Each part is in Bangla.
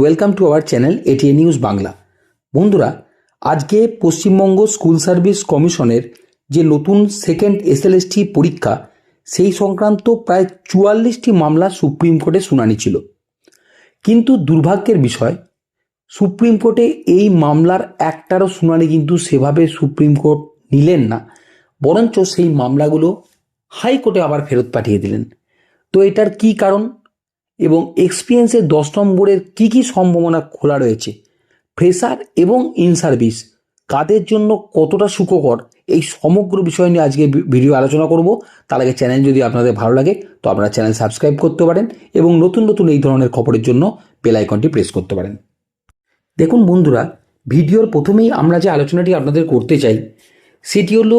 Welcome to our channel ATA news Bangla বন্ধুরা, আজকে পশ্চিমবঙ্গ স্কুল সার্ভিস কমিশনের যে নতুন সেকেন্ড এসএলএসটি পরীক্ষা, সেই সংক্রান্ত প্রায় চুয়াল্লিশটি মামলা সুপ্রিম কোর্টে শুনানি ছিল। কিন্তু দুর্ভাগ্যের বিষয়, সুপ্রিম কোর্টে এই মামলার একটারও শুনানি কিন্তু সেভাবে সুপ্রিম কোর্ট নিলেন না, বরঞ্চ সেই মামলাগুলো হাইকোর্টে আবার ফেরত পাঠিয়ে দিলেন। তো এটার কি কারণ? এবং এক্সপিরিয়েন্সের দশ নম্বরের কী কী সম্ভাবনা খোলা রয়েছে? ফ্রেশার এবং ইন সার্ভিস কাদের জন্য কতটা সুখকর? এই সমগ্র বিষয় নিয়ে আজকে ভিডিও আলোচনা করব। তার আগে চ্যানেল যদি আপনাদের ভালো লাগে, তো আপনারা চ্যানেল সাবস্ক্রাইব করতে পারেন এবং নতুন নতুন এই ধরনের খবরের জন্য বেল আইকনটি প্রেস করতে পারেন। দেখুন বন্ধুরা ভিডিওর প্রথমেই আমরা যে আলোচনাটি আপনাদের করতে চাই, সেটি হলো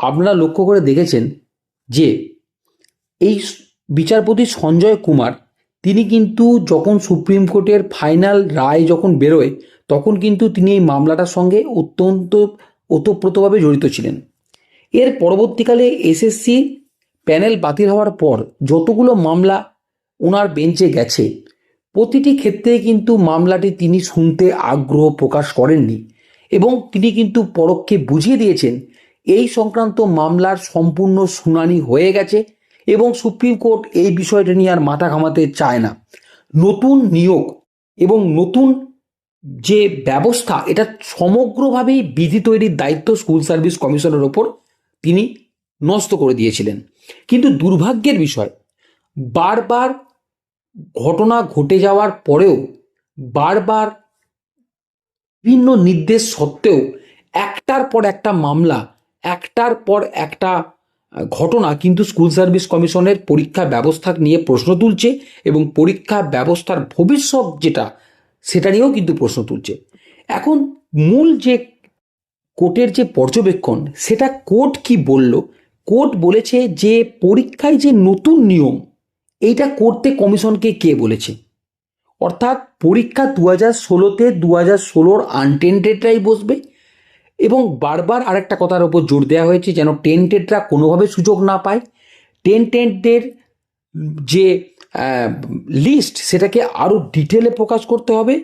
আপনারা লক্ষ্য করে দেখেছেন যে এই বিচারপতি সঞ্জয় কুমার তিনি কিন্তু যখন সুপ্রিম কোর্টের ফাইনাল রায় যখন বেরোয়, তখন কিন্তু তিনি এই মামলাটার সঙ্গে অত্যন্ত ওতপ্রোতভাবে জড়িত ছিলেন। এর পরবর্তীকালে এসএসসি প্যানেল বাতিল হওয়ার পর যতগুলো মামলা ওনার বেঞ্চে গেছে, প্রতিটি ক্ষেত্রে কিন্তু মামলাটি তিনি শুনতে আগ্রহ প্রকাশ করেননি এবং তিনি কিন্তু পরোক্ষে বুঝিয়ে দিয়েছেন, এই সংক্রান্ত মামলার সম্পূর্ণ শুনানি হয়ে গেছে এবং সুপ্রিম কোর্ট এই বিষয়টা নিয়ে আর মাথা ঘামাতে চায় না। নতুন নিয়োগ এবং নতুন যে ব্যবস্থা, এটা সমগ্রভাবেই বিধি তৈরির দায়িত্ব স্কুল সার্ভিস কমিশনের ওপর তিনি নষ্ট করে দিয়েছিলেন। কিন্তু দুর্ভাগ্যের বিষয়, বারবার ঘটনা ঘটে যাওয়ার পরেও, বারবার বিভিন্ন নির্দেশ সত্ত্বেও, একটার পর একটা মামলা, একটার পর একটা ঘটনা কিন্তু স্কুল সার্ভিস কমিশনের পরীক্ষা ব্যবস্থা নিয়ে প্রশ্ন তুলছে এবং পরীক্ষা ব্যবস্থার ভবিষ্যৎ যেটা, সেটা নিয়েও কিন্তু প্রশ্ন তুলছে। এখন মূল যে কোর্টের যে পর্যবেক্ষণ, সেটা কোর্ট কি বলল? কোর্ট বলেছে যে পরীক্ষায় যে নতুন নিয়ম, এইটা করতে কমিশনকে কে বলেছে? অর্থাৎ পরীক্ষা দু হাজার ষোলোতে দু হাজার ষোলোর আনটেন্টেডরাই বসবে এবং বারবার আরেকটা কথার ওপর জোর দেওয়া হয়েছে যেন টেন্টেডরা কোনোভাবে সুযোগ না পায়। টেন্টেডদের যে লিস্ট সেটাকে আরও ডিটেলে প্রকাশ করতে হবে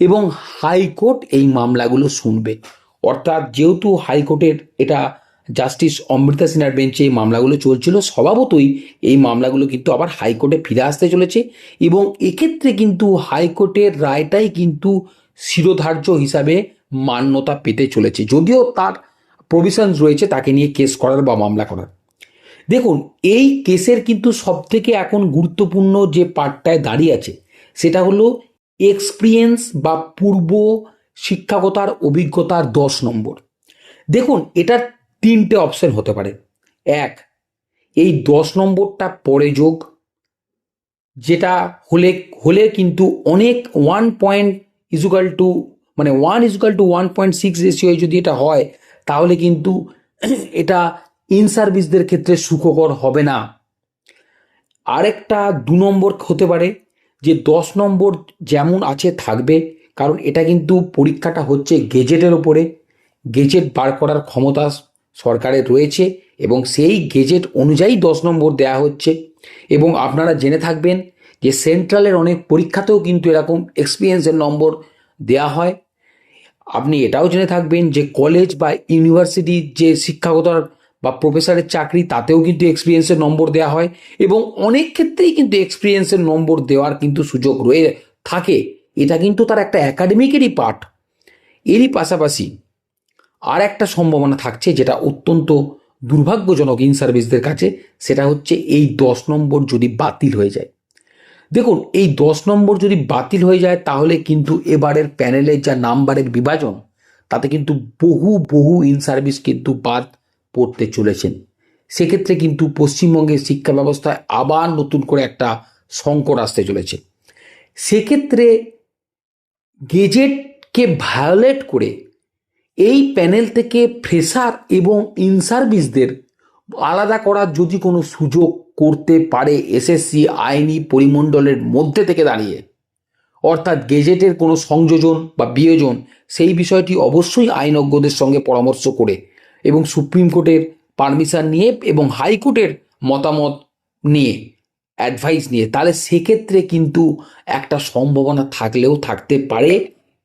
এবং হাইকোর্ট এই মামলাগুলো শুনবে। অর্থাৎ যেহেতু হাইকোর্টের এটা জাস্টিস অমৃতা সিনহার বেঞ্চে এই মামলাগুলো চলছিল, স্বভাবতই এই মামলাগুলো কিন্তু আবার হাইকোর্টে ফিরে আসতে চলেছে এবং এক্ষেত্রে কিন্তু হাইকোর্টের রায়টাই কিন্তু শিরোধার্য হিসাবে মান্যতা পেতে চলেছে। যদিও তার প্রভিশনস রয়েছে তাকে নিয়ে কেস করার বা মামলা করার। দেখুন, এই কেসের কিন্তু সবথেকে এখন গুরুত্বপূর্ণ যে পার্টটায় দাঁড়িয়ে আছে, সেটা হলো এক্সপিরিয়েন্স বা পূর্ব শিক্ষাগতার অভিজ্ঞতার দশ নম্বর। দেখুন, এটার তিনটে অপশন হতে পারে। এক, এই দশ নম্বরটা পরে যোগ, যেটা হলে হলে কিন্তু অনেক ওয়ান পয়েন্ট ইজুকাল টু মানে one equal to one point six ratio যদি এটা হয়, তাহলে কিন্তু এটা ইন সার্ভিসদের ক্ষেত্রে সুখকর হবে না। আরেকটা দু নম্বর হতে পারে যে দশ নম্বর যেমন আছে থাকবে, কারণ এটা কিন্তু পরীক্ষাটা হচ্ছে গেজেটের ওপরে গেজেট বার করার ক্ষমতা সরকারের রয়েছে এবং সেই গেজেট অনুযায়ী দশ নম্বর দেয়া হচ্ছে। এবং আপনারা জেনে থাকবেন যে সেন্ট্রালের অনেক পরীক্ষাতেও কিন্তু এরকম এক্সপিরিয়েন্সের নম্বর দেয়া হয়। আপনি এটাও জেনে থাকবেন যে কলেজ বা ইউনিভার্সিটির যে শিক্ষাগতার বা প্রফেসরের চাকরি, তাতেও কিন্তু এক্সপিরিয়েন্সের নম্বর দেওয়া হয় এবং অনেক ক্ষেত্রেই কিন্তু এক্সপিরিয়েন্সের নম্বর দেওয়ার কিন্তু সুযোগ রয়ে থাকে। এটা কিন্তু তার একটা একাডেমিকেরই পার্ট এরই পাশাপাশি আর একটা সম্ভাবনা থাকছে যেটা অত্যন্ত দুর্ভাগ্যজনক ইন সার্ভিসদের কাছে, সেটা হচ্ছে এই দশ নম্বর যদি বাতিল হয়ে যায়। দেখুন, এই দশ নম্বর যদি বাতিল হয়ে যায়, তাহলে কিন্তু এবারের প্যানেলের যা নাম্বারের বিভাজন, তাতে কিন্তু বহু বহু ইন সার্ভিস কিন্তু বাদ পড়তে চলেছেন। সেক্ষেত্রে কিন্তু পশ্চিমবঙ্গের শিক্ষা ব্যবস্থায় আবার নতুন করে একটা সংকট আসতে চলেছে। সেক্ষেত্রে গেজেটকে ভায়োলেট করে এই প্যানেল থেকে ফ্রেশার এবং ইন সার্ভিসদের আলাদা করার যদি কোনো সুযোগ করতে পারে এসএসসি আইনি পরিমণ্ডলের মধ্যে থেকে দাঁড়িয়ে। অর্থাৎ গেজেটের কোনো সংযোজন বা বিয়োজন সেই বিষয়টি অবশ্যই আইনজ্ঞদের সঙ্গে পরামর্শ করে এবং সুপ্রিম কোর্টের পারমিশন নিয়ে এবং হাইকোর্টের মতামত নিয়ে, অ্যাডভাইস নিয়ে। তাহলে সেক্ষেত্রে কিন্তু একটা সম্ভাবনা থাকলেও থাকতে পারে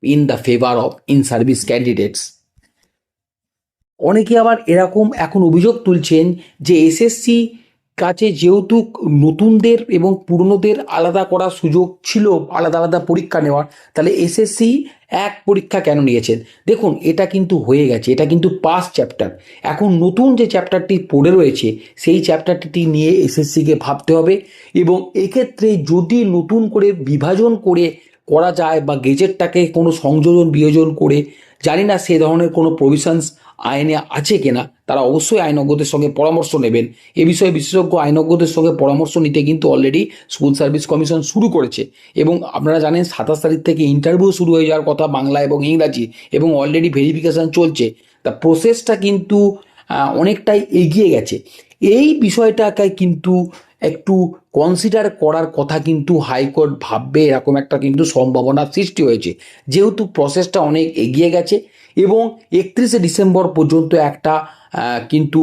in the favour of in service candidates অনেকে আবার এরকম এখন অভিযোগ তুলছেন যে এসএসসি কাছে যেহেতু নতুনদের এবং পুরনোদের আলাদা করার সুযোগ ছিল, আলাদা আলাদা পরীক্ষা নেওয়ার, তাহলে এসএসসি এক পরীক্ষা কেন নিয়েছেন? দেখুন, এটা কিন্তু হয়ে গেছে, এটা কিন্তু পাস চ্যাপ্টার এখন নতুন যে চ্যাপ্টারটি পড়ে রয়েছে, সেই চ্যাপ্টারটি নিয়ে এসএসসিকে ভাবতে হবে এবং এক্ষেত্রে যদি নতুন করে বিভাজন করে করা যায় বা গেজেটটাকে কোনো সংযোজন বিয়োজন করে, জানি না সে ধরনের কোনো প্রভিশনস আইনে আছে কিনা, তারা অবশ্যই আইনজ্ঞদের সঙ্গে পরামর্শ নেবেন। এ বিষয়ে বিশেষজ্ঞ আইনজ্ঞদের সঙ্গে পরামর্শ নিতে কিন্তু অলরেডি স্কুল সার্ভিস কমিশন শুরু করেছে। এবং আপনারা জানেন, সাতাশ তারিখ থেকে ইন্টারভিউ শুরু হয়ে যাওয়ার কথা বাংলা এবং ইংরাজি, এবং অলরেডি ভেরিফিকেশন চলছে। তা প্রসেসটা কিন্তু অনেকটাই এগিয়ে গেছে। এই বিষয়টাকে কিন্তু একটু কনসিডার করার কথা কিন্তু হাইকোর্ট ভাববে, এরকম একটা কিন্তু সম্ভাবনার সৃষ্টি হয়েছে। যেহেতু প্রসেসটা অনেক এগিয়ে গেছে এবং একত্রিশে ডিসেম্বর পর্যন্ত একটা কিন্তু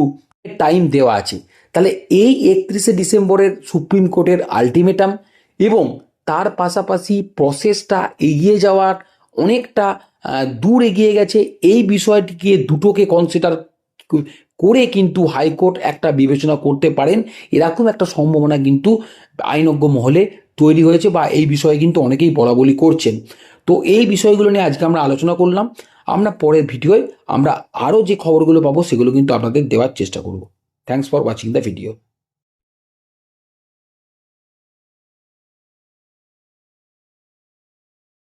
টাইম দেওয়া আছে। তাহলে এই একত্রিশে ডিসেম্বরের সুপ্রিম কোর্টের আলটিমেটাম এবং তার পাশাপাশি প্রসেসটা এগিয়ে যাওয়ার অনেকটা দূর এগিয়ে গেছে, এই বিষয়টিকে দুটোকে কনসিডার করে কিন্তু হাইকোর্ট একটা বিবেচনা করতে পারেন। এরকম একটা সম্ভাবনা কিন্তু আইনজ্ঞ মহলে তৈরি হয়েছে বা এই বিষয়ে কিন্তু অনেকেই বলা বলি করছেন। তো এই বিষয়গুলো নিয়ে আজকে আমরা আলোচনা করলাম। আমরা পরের ভিডিওয় আমরা আরও যে খবরগুলো পাবো, সেগুলো কিন্তু আপনাদের দেওয়ার চেষ্টা করব। Thanks for watching the video